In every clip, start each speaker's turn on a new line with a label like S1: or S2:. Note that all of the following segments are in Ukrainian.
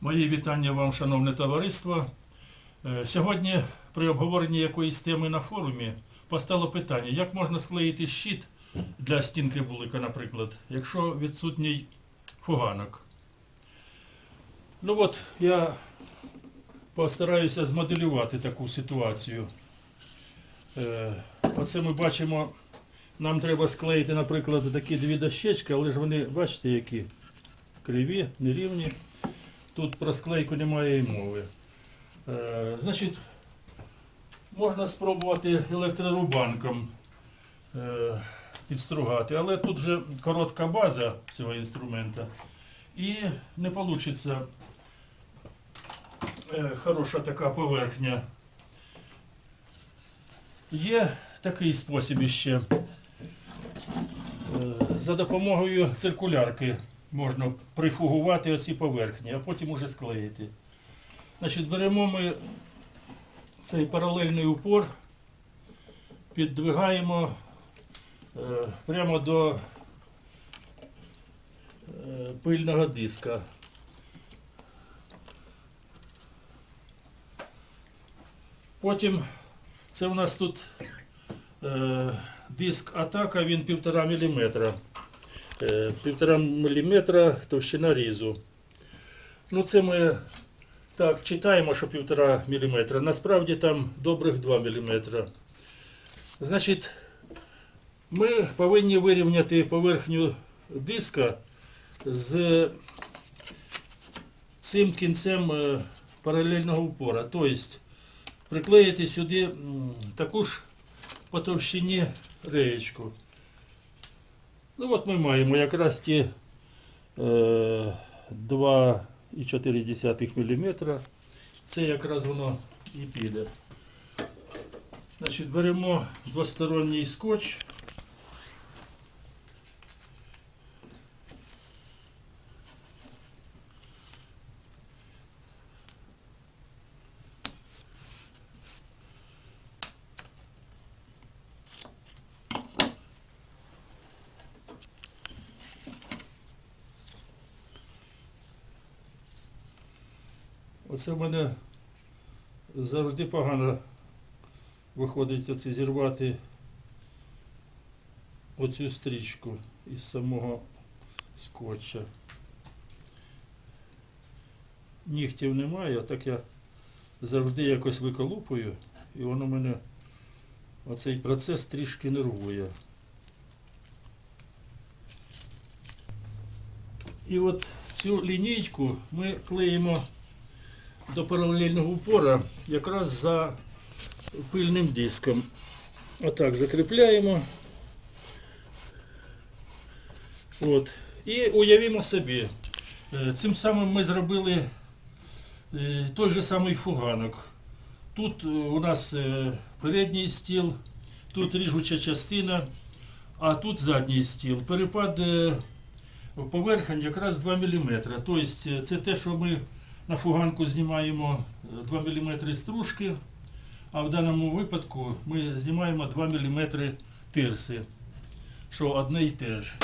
S1: Мої вітання вам, шановне товариство. Е, Сьогодні при обговоренні якоїсь теми на форумі постало питання, як можна склеїти щит для стінки вулика, наприклад, якщо відсутній фуганок. Ну от, я постараюся змоделювати таку ситуацію. Е, Оце ми бачимо, нам треба склеїти, наприклад, такі дві дощечки, але ж вони, бачите, які криві, нерівні. Тут про склейку немає і мови. Е, значить, можна спробувати електрорубанком е, підстругати, але тут же коротка база цього інструмента і не вийде е, хороша така поверхня. Є такий спосіб іще. Е, за допомогою циркулярки можна прифугувати оці поверхні, а потім уже склеїти. Значить, беремо ми цей паралельний упор, піддвигаємо е, прямо до е, пильного диска. Потім це у нас тут е, диск атака, він 1,5 мм. Е, Півтора міліметра товщина різу. Ну, це ми так читаємо, що півтора міліметра. Насправді там добрих 2 міліметра. Значить, ми повинні вирівняти поверхню диска з цим кінцем е, паралельного упора. Тобто приклеїти сюди таку ж по товщині реєчку. Ну от ми маємо якраз ті е, 2,4 мм. Це якраз воно і піде. Значить, беремо двосторонній скотч. Оце в мене завжди погано виходить оце зірвати оцю стрічку із самого скотча. Нігтів немає, так я завжди якось виколупую, і воно мене оцей процес трішки нервує. І от цю лінійку ми клеїмо до паралельного упора якраз за пильним диском. Отак закріпляємо. От. І уявімо собі, е, цим самим ми зробили е, той же самий фуганок. Тут е, у нас передній стіл, тут ріжуча частина, а тут задній стіл. Перепад поверхень якраз 2 мм. Тобто це те, що ми на фуганку знімаємо е, 2 мм стружки, а в даному випадку ми знімаємо 2 мм тирси, що одне й те ж.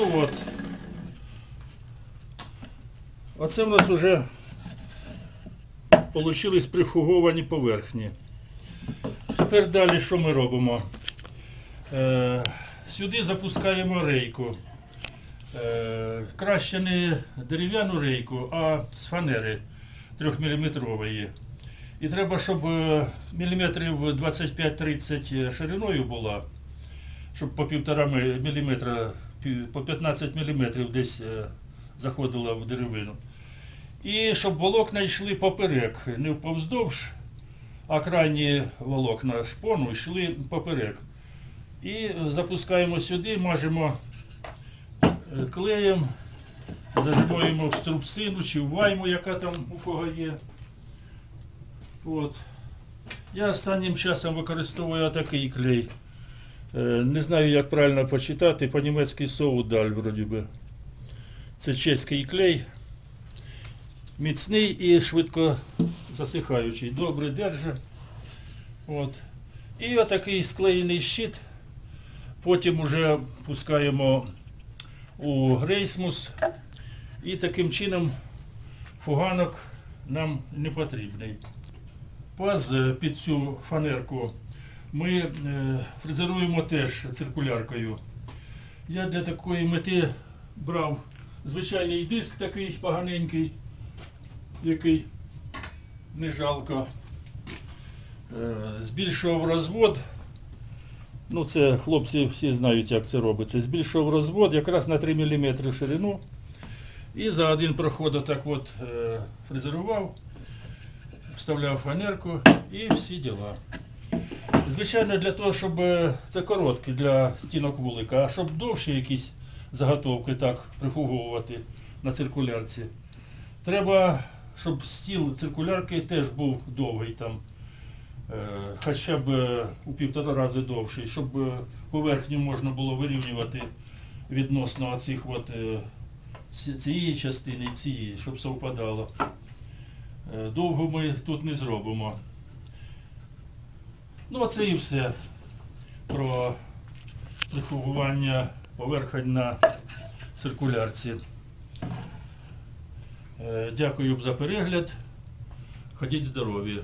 S1: Ну от. Оце в нас вже получились прифуговані поверхні. Тепер далі що ми робимо? Е, сюди запускаємо рейку. Е, краще не дерев'яну рейку, а з фанери 3-мм. І треба, щоб е, міліметрів 25-30 шириною була, щоб по півтора ми- міліметра, по 15 мм десь е, заходила в деревину. І щоб волокна йшли поперек, не повздовж, а крайні волокна шпону йшли поперек. І запускаємо сюди, мажемо е, клеєм, зажимаємо в струбцину чи в вайму, яка там у кого є. От. Я останнім часом використовую такий клей. Е, Не знаю, як правильно почитати, по-німецьки соудаль, вроді би. Це чеський клей. Міцний і швидко засихаючий. Добре держи. От. І отакий склеєний щит. Потім уже пускаємо у грейсмус. І таким чином фуганок нам не потрібний. Паз е, під цю фанерку ми е, фрезеруємо теж циркуляркою. Я для такої мети брав звичайний диск такий поганенький, який не жалко. Е, Збільшував розвод. Ну, це хлопці всі знають, як це робиться. Збільшував розвод якраз на 3 мм ширину. І за один проход отак от е, фрезерував, вставляв фанерку і всі діла. Звичайно, для того, щоб е, це коротке для стінок вулика, а щоб довші якісь заготовки так прифуговувати на циркулярці. Треба, щоб стіл циркулярки теж був довгий там, е, хоча б е, у півтора рази довший, щоб е, поверхню можна було вирівнювати відносно оцих от, цієї частини і цієї, щоб совпадало. Довго ми тут не зробимо. Ну, оце і все про прифугування поверхонь на циркулярці. Е, Дякую за перегляд. Ходіть здорові!